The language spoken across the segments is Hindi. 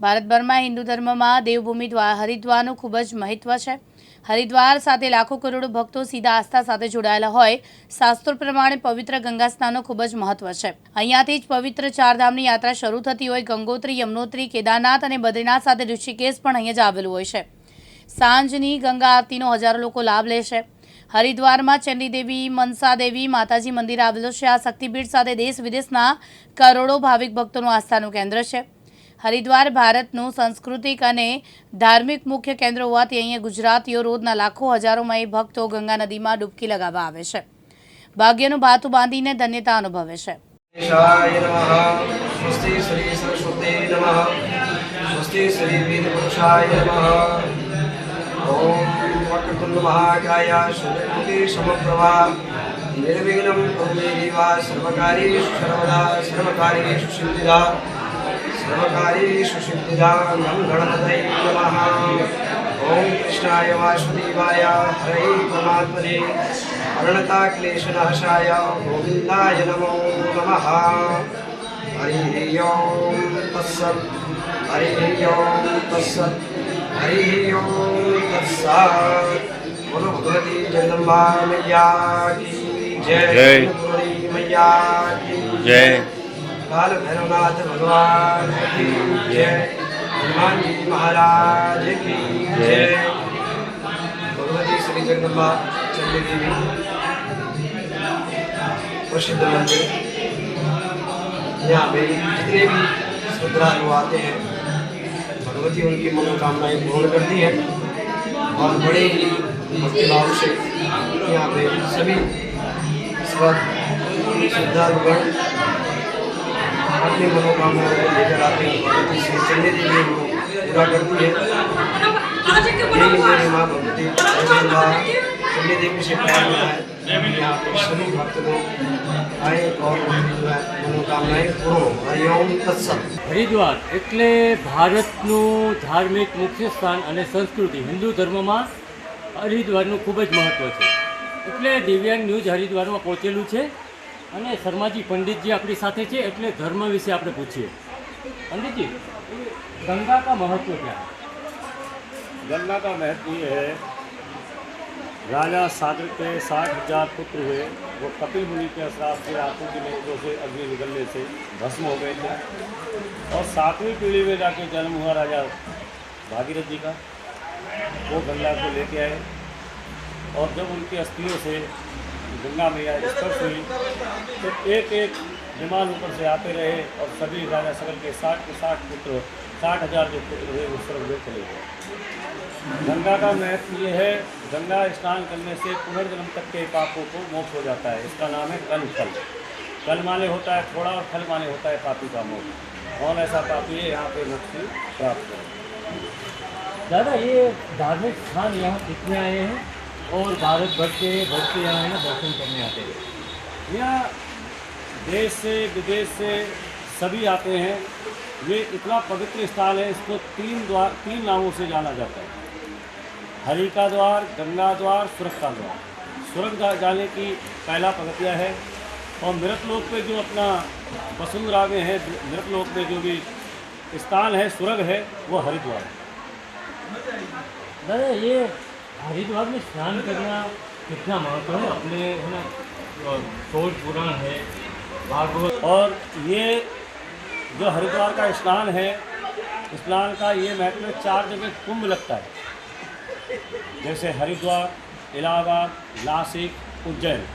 ભારતભરમાં હિન્દુ ધર્મમાં દેવભૂમિ દ્વારા હરિદ્વારનું ખૂબ જ મહત્વ છે. હરિદ્વાર સાથે લાખો કરોડો ભક્તો સીધા આસ્થા સાથે જોડાયેલા હોય, શાસ્ત્રો પ્રમાણે પવિત્ર ગંગા સ્નાનનું ખૂબ જ મહત્વ છે. અહીંયાથી જ પવિત્ર ચારધામની યાત્રા શરૂ થતી હોય ગંગોત્રી, યમનોત્રી, કેદારનાથ અને બદ્રીનાથ સાથે ઋષિકેશ પણ અહીંયા જ આવેલું હોય છે. સાંજની ગંગા આરતીનો હજારો લોકો લાભ લે છે. હરિદ્વારમાં ચંડીદેવી, મનસાદેવી, માતાજી મંદિર આવેલું છે. આ શક્તિપીઠ સાથે દેશ વિદેશના કરોડો ભાવિક ભક્તોનું આસ્થાનું કેન્દ્ર છે. હરિદ્વાર ભારતનું સાંસ્કૃતિક અને ધાર્મિક મુખ્ય કેન્દ્ર હોવાથી અહીંયા ગુજરાતીઓ રોજના લાખો હજારોમાં એ ભક્તો ગંગા નદીમાં ડૂબકી લગાવવા આવે છે. ભાગ્યનું ભાતું બાંધીને ધન્યતા અનુભવે છે. નિર્વિઘ્નમ કુરુ દેવા સર્વદા સર્વકાર્યેષુ સિદ્ધિદા सर्वकार्येषु सर्वदा सर्वकार्येषु सिद्धिदा सर्वकार्येषु सिद्धिदा गं गणपतये नमः ॐ कृष्णाय वासुदेवाय हरे परमात्मने। प्रणता क्लेशनाशाय गोविन्दाय नमो नमः। हरिः ॐ तत्सत्। हरिः ॐ तत्सत्। हरिः ॐ तत्सत्। बोलो भगवती जगदम्बा मैया की जय। मैया की जय काल भैरवनाथ भगवान की जय। हनुमान जी महाराज की जय। भगवती श्री जगदम्बा चंडी देवी प्रसिद्ध मंदिर। यहाँ पे जितने भी श्रद्धालु आते हैं, भगवती उनकी मनोकामनाएँ पूर्ण करती है और बड़े ही भक्तिभाव से यहाँ पे सभी श्रद्धालुगण अपनी मनोकामनाओं को लेकर आते हैं भगवती श्री चंडी देवी उनको पूरा करती है यही मेरी माँ भगवती जगदम्बा चंडी देवी से प्यार मिला है यहाँ पे सभी भक्त लोग आए और उनकी जो है मनोकामनाएं पूर्ण हो हरिओम तत्सत હરિદ્વાર એટલે ભારતનું ધાર્મિક મુખ્ય સ્થાન અને સંસ્કૃતિ હિન્દુ ધર્મમાં હરિદ્વારનું ખૂબ જ મહત્ત્વ છે એટલે દિવ્યાંગ ન્યૂઝ હરિદ્વારમાં પહોંચેલું છે અને શર્માજી પંડિતજી આપણી સાથે છે એટલે ધર્મ વિશે આપણે પૂછીએ પંડિતજી ગંગા કા મહત્વ ક્યાં गंगा का महत्व ये है राजा सागर के साठ हजार पुत्र हुए वो कपिल मुनि के श्राप से आंखों के नेत्रों से अग्नि निकलने से भस्म हो गए थे और सातवीं पीढ़ी में जाके जन्म हुआ राजा भागीरथ जी का वो गंगा को लेके आए और जब उनकी अस्थियों से गंगा मैया स्पर्श हुई तो एक एक विमान ऊपर से आते रहे और सभी राजा सकल के साठ के साठ पुत्र, साठ हज़ार जो पुत्र हुए, वो स्वर्ग में चले गए। गंगा का महत्व ये है, गंगा स्नान करने से पुनर्जन्म तक के पापों को मोक्ष हो जाता है। इसका नाम है कल फल। कल माने होता है थोड़ा और फल माने होता है पापी का मोक्ष। कौन ऐसा पापी है? यहाँ पे मुक्ति प्राप्त करे दादा, ये धार्मिक स्थान यहाँ कितने आए हैं? और भारत भर के भक्त यहाँ है ना, दर्शन करने आते हैं। यहाँ देश से, विदेश से सभी आते हैं। ये इतना पवित्र स्थान है, इसको तीन द्वार, तीन नामों से जाना जाता है। हरि का द्वार, गंगा द्वार सुरख का द्वार जा- जाने की पहला पगतिया है। और मृत लोक पे जो अपना वसुंधरा है मृत लोक में जो भी स्थान है, सुरग है, वो हरिद्वार है। ये हरिद्वार में स्नान करना कितना महत्व है? अपने, है ना सोल पुराण है भागवत और ये जो हरिद्वार का स्नान है, स्नान का ये महत्व चार जगह कुंभ लगता है। जैसे हरिद्वार, इलाहाबाद, नासिक, उज्जैन।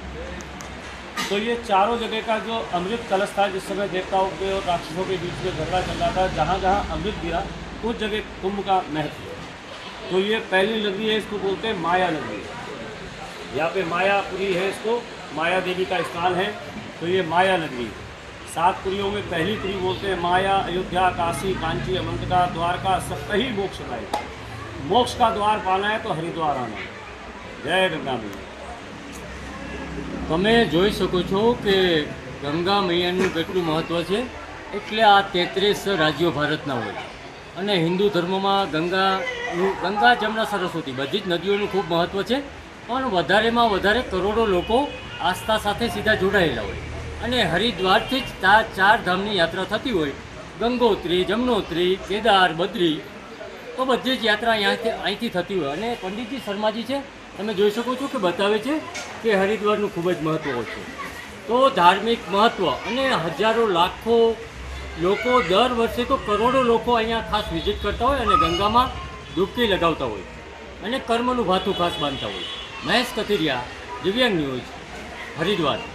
तो ये चारों जगह का जो अमृत कलश था, जिस समय देवताओं के और राक्षसों के बीच में झगड़ा चल रहा था जहाँ जहाँ अमृत गिरा, उस जगह कुंभ का महत्व है। तो ये पहली नदी है इसको बोलते हैं माया नदी यहाँ पे मायापुरी है इसको माया देवी का स्थान है तो ये माया नगरी सात पुरियों में पहली पुरी बोलते हैं माया अयोध्या काशी कांची अमंतका द्वारका सब कहीं मोक्ष पाए मोक्ष का द्वार पाना है तो हरिद्वार आना है जय गंगा मैया તમે જોઈ શકો છો કે ગંગા મૈયાનું કેટલું મહત્ત્વ છે એટલે આ તેત્રીસ રાજ્યો ભારતના હોય અને હિન્દુ ધર્મમાં ગંગાનું ગંગા જમના સરસ્વતી, બધી જ નદીઓનું ખૂબ મહત્ત્વ છે. પણ વધારેમાં વધારે કરોડો લોકો આસ્થા સાથે સીધા જોડાયેલા હોય. અને હરિદ્વારથી જ તા ચાર ધામની યાત્રા થતી હોય. ગંગોત્રી, જમનોત્રી, કેદાર, બદ્રી, તો બધી જ યાત્રા અહીંયાથી, અહીંથી થતી હોય. અને પંડિતજી શર્માજી છે, તમે જોઈ શકો છો કે બતાવે છે કે હરિદ્વારનું ખૂબ જ મહત્ત્વ હોય છે. તો ધાર્મિક મહત્ત્વ અને હજારો લાખો લોકો દર વર્ષે તો કરોડો લોકો અહીંયા ખાસ વિઝિટ કરતા હોય અને ગંગામાં ડૂબકી લગાવતા હોય અને કર્મનું ભાથું ખાસ બાંધતા હોય. મહેશ કથિરિયા, દિવ્યાંગ ન્યૂઝ, હરિદ્વાર.